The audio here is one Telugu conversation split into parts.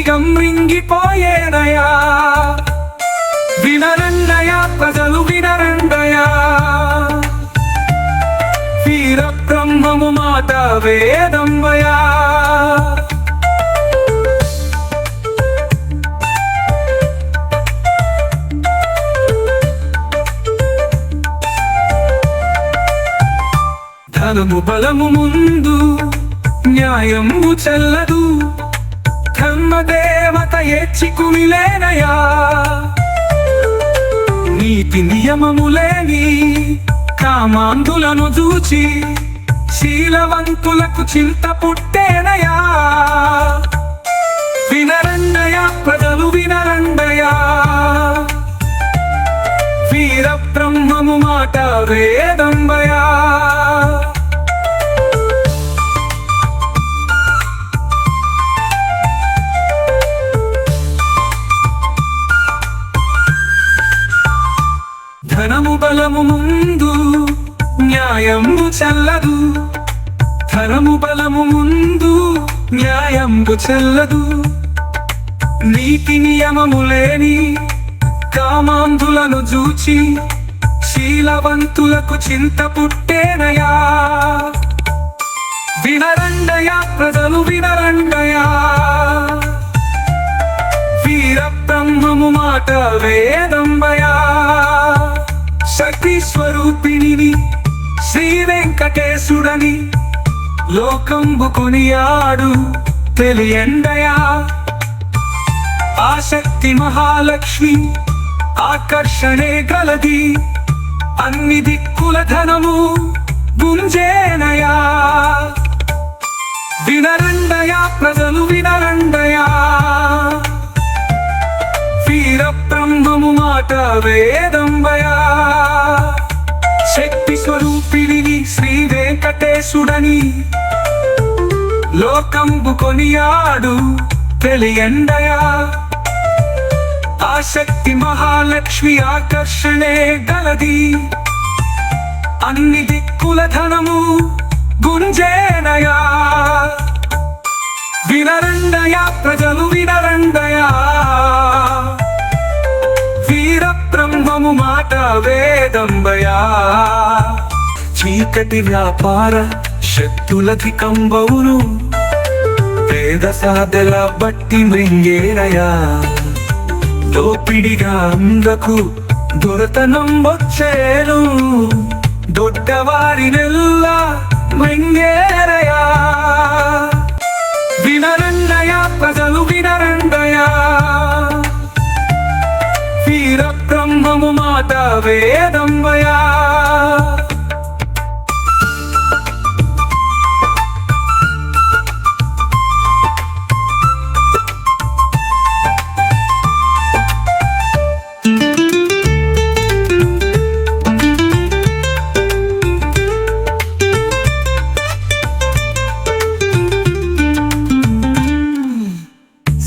పాపులను దిగమ్రింగిపోయేనయా వినరండయా ప్రజలు వినరండయా వీర బ్రహ్మము మాట వేదంబయా? ధనము బలము ముందు న్యాయము చెల్లదు. ధర్మదేవత ఏచి కుమిలేనయా? నీతి నియమములేని కామాంధులను చూచి శీలవంతులకు చింత పుట్టేనయా? వినరండయ ప్రజలు వినరండయా? వీర బ్రహ్మము మాట వేద న్యాయము చెల్లదు. ధనము బలము ముందు న్యాయంబు చెల్లదు. నీతి నియమము లేని కామాంధులను చూచి శీలవంతులకు చింత పుట్టేనయా? వినరండయా ప్రజలు వినరండయా? వీర బ్రహ్మము మాట వేదంబయా? శక్తి స్వరూపిణిని శ్రీ వెంకటేశుడని లోకంబు కొనియాడు తెలియండయా? ఆసక్తి మహాలక్ష్మి ఆకర్షణే గలది అన్ని దిక్కుల ధనము గుంజేనయా? వినరండయా ప్రజలు వినరండయా? వీర బ్రహ్మము మాట వేదంబయా? శక్తి స్వరూపిణిని శ్రీ వెంకటేశుడని లోకంబు కొనియాడు తెలియండయా ఆ శక్తి మహాలక్ష్మి ఆకర్షణే గలది. అన్ని దిక్కుల ధనము గుంజేనయా? వినరండయా ప్రజలు వినరండయా? బ్రహ్మము మాట వేదంబయా చీకటి వ్యాపార శక్తులధికంబవును పేద సాధల బట్టి మృంగేరయా దోపిడిగా అందకు దొరతనం వచ్చేను. దొడ్డవారినెల్లా మృంగేరయా వినరండయా వేదంబయా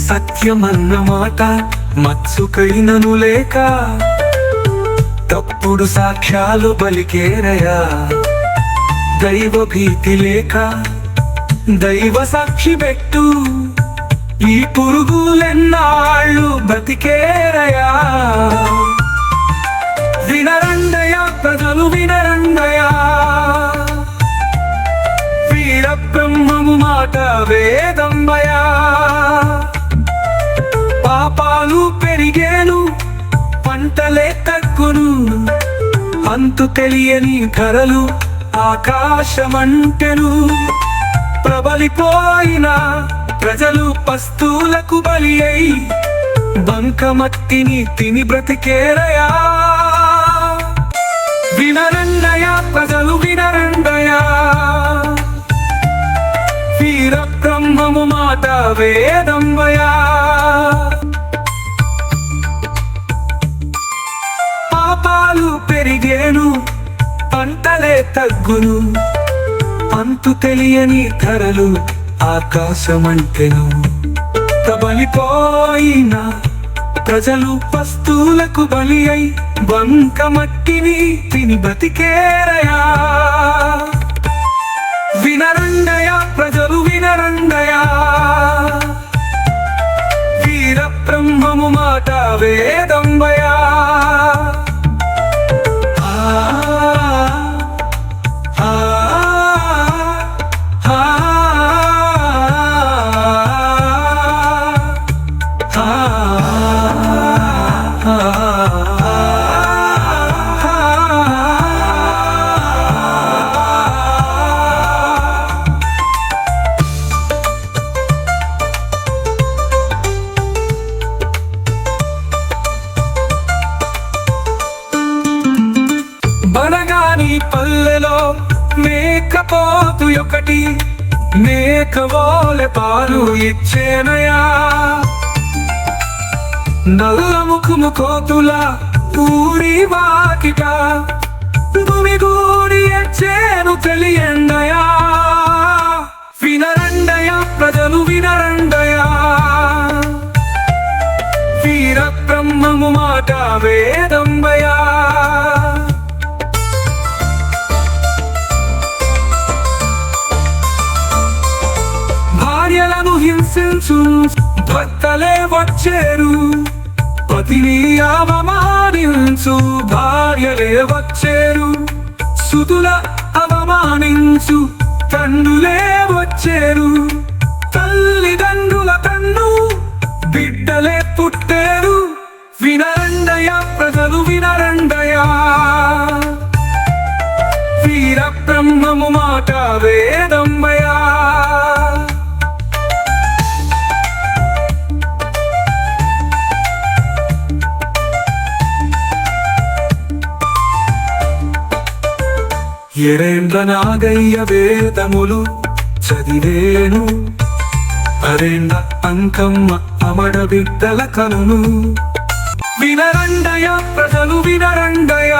సత్యమన్న మాట మత్సుకైనను లేక తప్పుడు సాక్ష్యాలు బలికేరయా దైవ భీతి లేక దైవ సాక్షి పెట్టు. ఈ పురుగులెన్నాళ్ళు బతికేరయా? వినరండయా ప్రజలు వినరండయా? వీర బ్రహ్మము మాట వేదంబయా? పాపాలు పెరిగేను అంతలే తక్కును అంతు తెలియని ధరలు ఆకాశమంటెను. ప్రబలిపోయిన ప్రజలు పస్తులకు బలి అయి బంకమత్తిని తిని బ్రతికేరయా. వినరండయా ప్రజలు వినరండయా. వీర బ్రహ్మము మాట వేదంబయా. పెరిగేను పంటలే తగ్గును అంతు తెలియని ధరలు ఆకాశమంటెను. తబలిపోయిన ప్రజలు వస్తువులకు బలి అయి బంకమట్టిని తిని బతికేరయా. వినరండయ ప్రజలు వినరండయా వీర బ్రహ్మము మాట వేదంబయా. మేకపోతు ఒకటి మేకవోలె పాలు ఇచ్చేనయా. నల్ల ముఖము కోతుల పూరి వాకిట భూమిగూడి ఎచ్చేను తెలియండయా. వినరండయ ప్రజలు వినరండయా. వీర బ్రహ్మము మాట వేదంబయా. భార్యలను హింసించు భర్తలే వచ్చేరు. పతిని అవమానించు. భార్యలే వచ్చేరు. సుతుల అవమానించు. తండ్రులే వచ్చేరు. తల్లిదండ్రుల కన్ను బిడ్డలే పుట్టేరు. వినరండయ ప్రజలు వినరండయ. వీర బ్రహ్మము మాట ఎరేంద్ర నాగయ్య వేదములు చదివేను. అరేంద్ర అంకమ్మ అమడ బిడ్డల కనును వినరండయ ప్రజలు వినరండయ.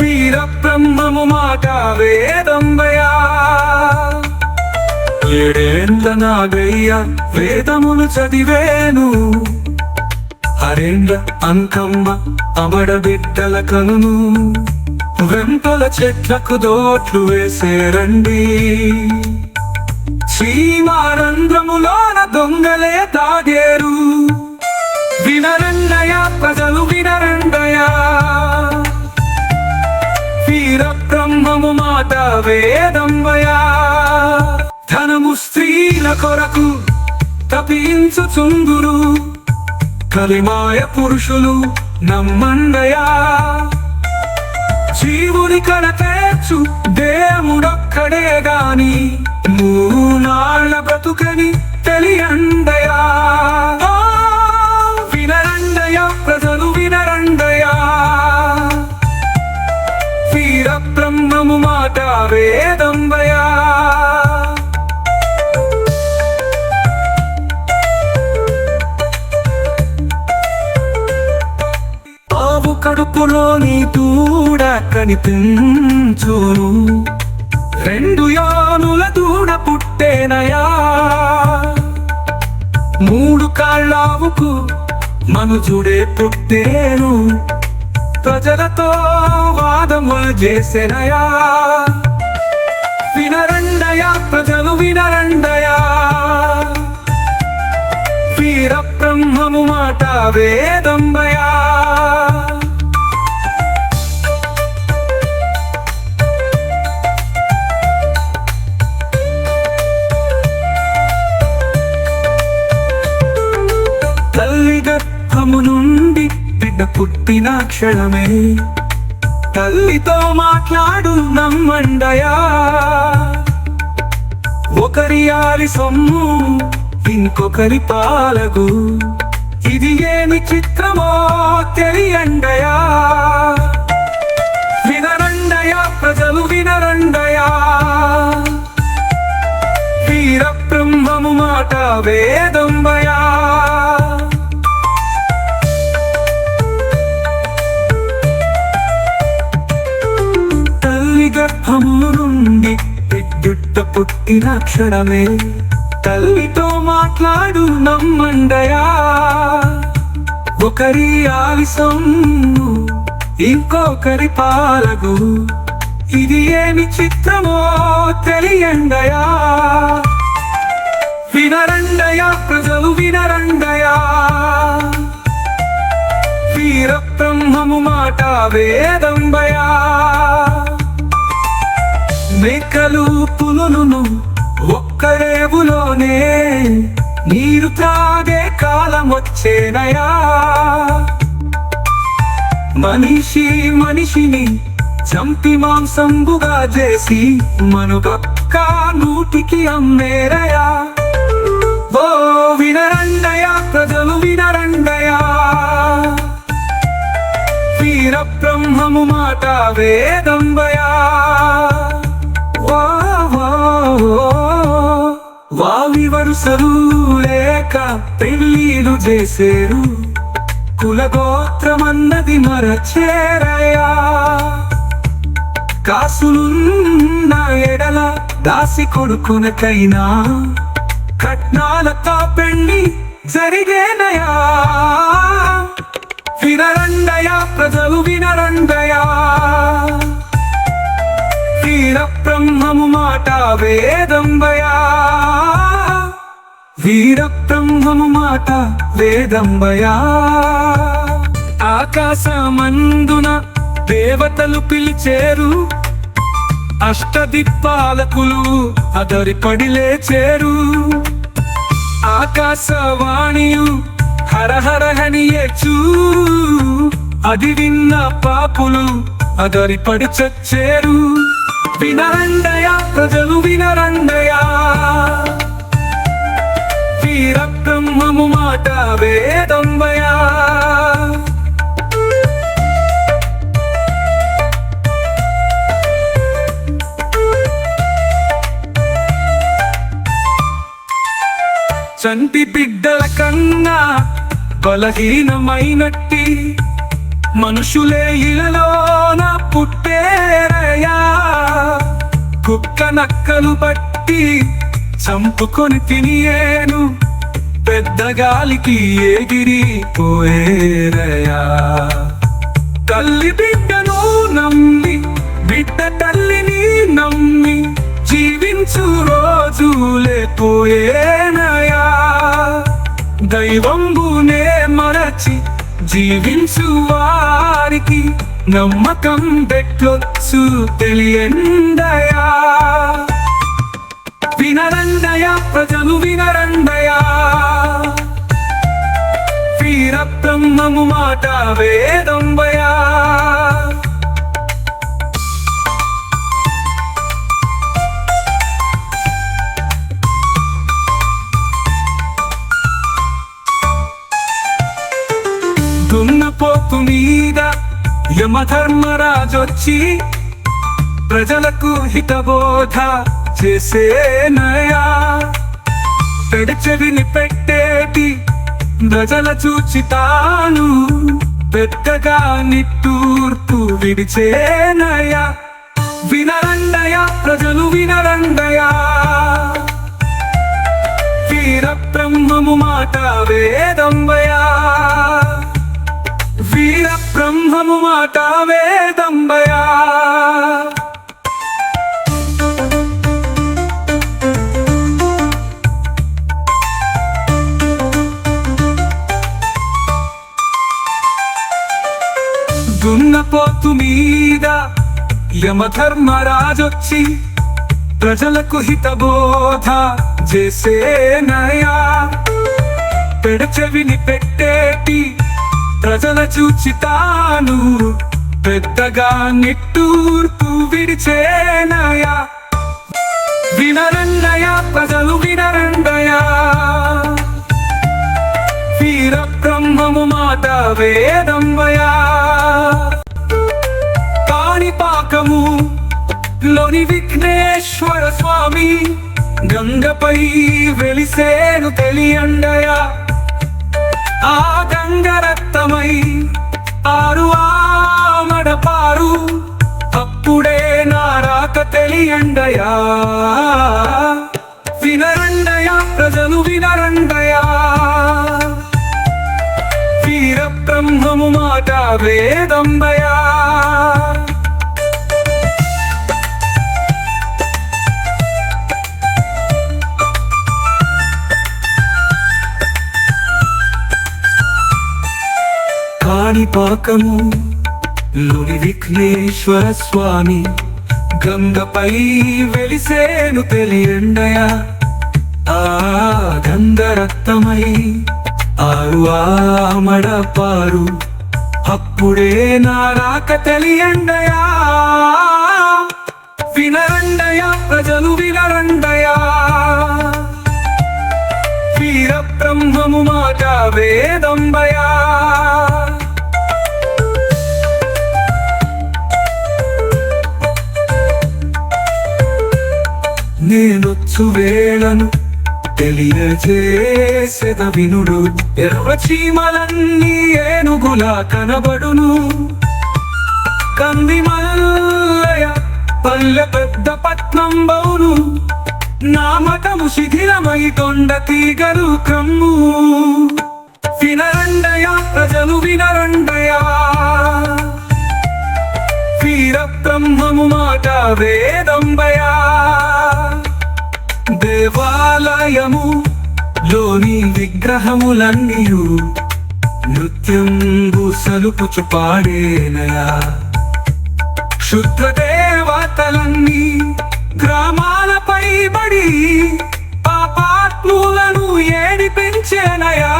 వీర బ్రహ్మము మాట వేదంబయా. ఏడేండ్ల నాగయ్య వేదములు చదివేను. హరేంద్ర అంకమ్మ అమడ బిడ్డల కనును వెంపల చెట్లకు దోట్లు వేసేరండి శ్రీమానందములోన దొంగలే తాగేరు. వినరండయ ప్రజలు వినరండయా వీర బ్రహ్మము మాట వేదంబయా. ధనము స్త్రీల కొరకు తపించుచుందురు కలిమాయ పురుషులు నమ్మండయా. జీవుని కడతేర్చు దేవుడొక్కడే గాని మూనాళ్ళ బ్రతుకని తెలియండయా వినరండయ ప్రజలు వినరండయా వీర బ్రహ్మము మాట వేదంబయా? కడుపులోని దూడ కనిపించును. రెండు యానుల దూడ పుట్టేనయా. మూడు కాళ్ళావుకు మనుజుడే పుట్టేను. ప్రజలతో వాదములు చేసెనయా. వినరండయా ప్రజలు వినరండయా. వీర బ్రహ్మము మాట వేదంబయా. పుట్టిన క్షణమే. తల్లితో మాట్లాడు నమ్మండయా. ఒకరి ఆలి సొమ్ము ఇంకొకరి పాలగు. ఇది ఏమి చిత్రమో తెలియండయా. వినరండయా ప్రజలు వినరండయా. వీర బ్రహ్మము మాట వేదంబయా. బిడ్డుట్ట పుట్టిన క్షణమే తల్లితో మాట్లాడు నమ్మండయా ఒకరి ఆవిసం ఇంకొకరి పాలగు. ఇది ఏమి చిత్రమో తెలియండయా వినరండయా ప్రజలు వినరండయా. వీర బ్రహ్మము మాట వేదంబయా మేకలు పులులను ఒక్క రేవులోనే నీరు త్రాగే కాలం వచ్చేనయా మనిషి మనిషిని చంపి మాంసంబుగా చేసి మనుగొక్క నూటికి అమ్మేరయా? ఓ వినరండయా ప్రజలు వినరండయా? వీర బ్రహ్మము మాట వేదంబయా? వావి వరుసలు లేక పెళ్ళిలు చేసేరు. కులగోత్రమన్నది మరచేరయా. కాసులున్న ఎడల దాసి కొడుకునకైనా కట్నాలతో పెళ్ళి జరిగేనయా. వినరండయా ప్రజలు వినరండయా. వీర బ్రహ్మము మాట వేదంబయా వీర బ్రహ్మము మాట వేదంబయా ఆకాశమందున దేవతలు పిలిచేరు అష్టదిక్పాలకులు అదరి పడి లేచేరు. ఆకాశవాణియు హరహరహనియచు అది విన్న పాపులు అదరి పడి చచ్చేరు. వినరండయా ప్రజలు వినరండయా? వీర బ్రహ్మము మాట వేదంబయా? చంటి బిడ్డల కన్నా బలహీనమైనట్టి మనుషులే ఇళ్ళలోన పుట్టేరయా కుక్క నక్కలు బట్టి చంపుకొని తినియేను. పెద్ద గాలికి ఎగిరి పోయేరయా తల్లి బిడ్డను నమ్మి బిడ్డ తల్లిని నమ్మి జీవించు రోజులే పోయేనయా దైవంబునే మరచి జీవించు వారికి నమ్మకం పెట్టొచ్చు తెలియందయా? వినరందయ? ప్రజలు వినరందయా? వీర బ్రహ్మము మాట వేదంబయా? యమధర్మరాజొచ్చి ప్రజలకు హితబోధ చేసేనయా పెడచెవిని పెట్టేటి ప్రజల చూచితాను పెద్దగా నిట్టూర్పు విడిచేనయా వినరండయా ప్రజలు వినరండయా. వీర బ్రహ్మము మాట వేదంబయా. వీర బ్రహ్మము మాట వేదంబయా. దున్నపోతు మీద యమధర్మరాజొచ్చి ప్రజలకు హితబోధ చేసేనయా. పెడచెవిని పెట్టేటి ప్రజల చూచి తాను పెద్దగా నిట్టూర్పు విడిచేనయా. వినరండయా ప్రజలు వినరండయా. వీర బ్రహ్మము మాట వేదంబయా. కాణిపాకము లోని విఘ్నేశ్వర స్వామి గంగపై వెలిసేను తెలియండయా. ఆ గంగ రక్తమై ఆరు ఆమడ పారు అప్పుడే నారాక తెలియండయా? వినరండయా ప్రజలు వినరండయా? వీర బ్రహ్మము మాట వేదంబయా? కాణిపాకము లుని విఘ్నేశ్వర స్వామి గంగపై వెలిసేను తెలియండయా. ఆ గంధరక్తమై ఆరు ఆమడ పారు అప్పుడే నారాక తెలియండయా. వినరండయా ప్రజలు వినరండయా. వీర బ్రహ్మము మాట వేదంబయా. నేనొచ్చు వేళను తెలియజేసెద వినుడు. ఎర్ర చీమలన్నీ ఏనుగుల కనబడును. కంది మల్లయ పల్లె పెద్ద పట్నం బౌను. నా మతము శిథిలమై కొండ తీగలు క్రమ్ము. వినరండయా ప్రజలు వినరండయా. వీర బ్రహ్మము మాట వేదంబయా. దేవాలయము లోని విగ్రహములన్నీయు నృత్యంబు సలుపుచు పాడేనయా. శుద్ధ దేవతలన్నీ గ్రామాలపై బడి పాపాత్ములను ఏడిపించేనయా.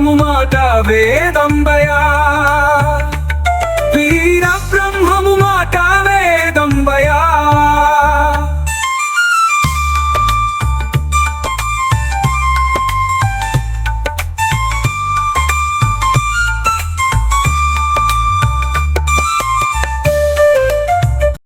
వేదము మాట వేదంబయా వీర బ్రహ్మము మాట వేదంబయా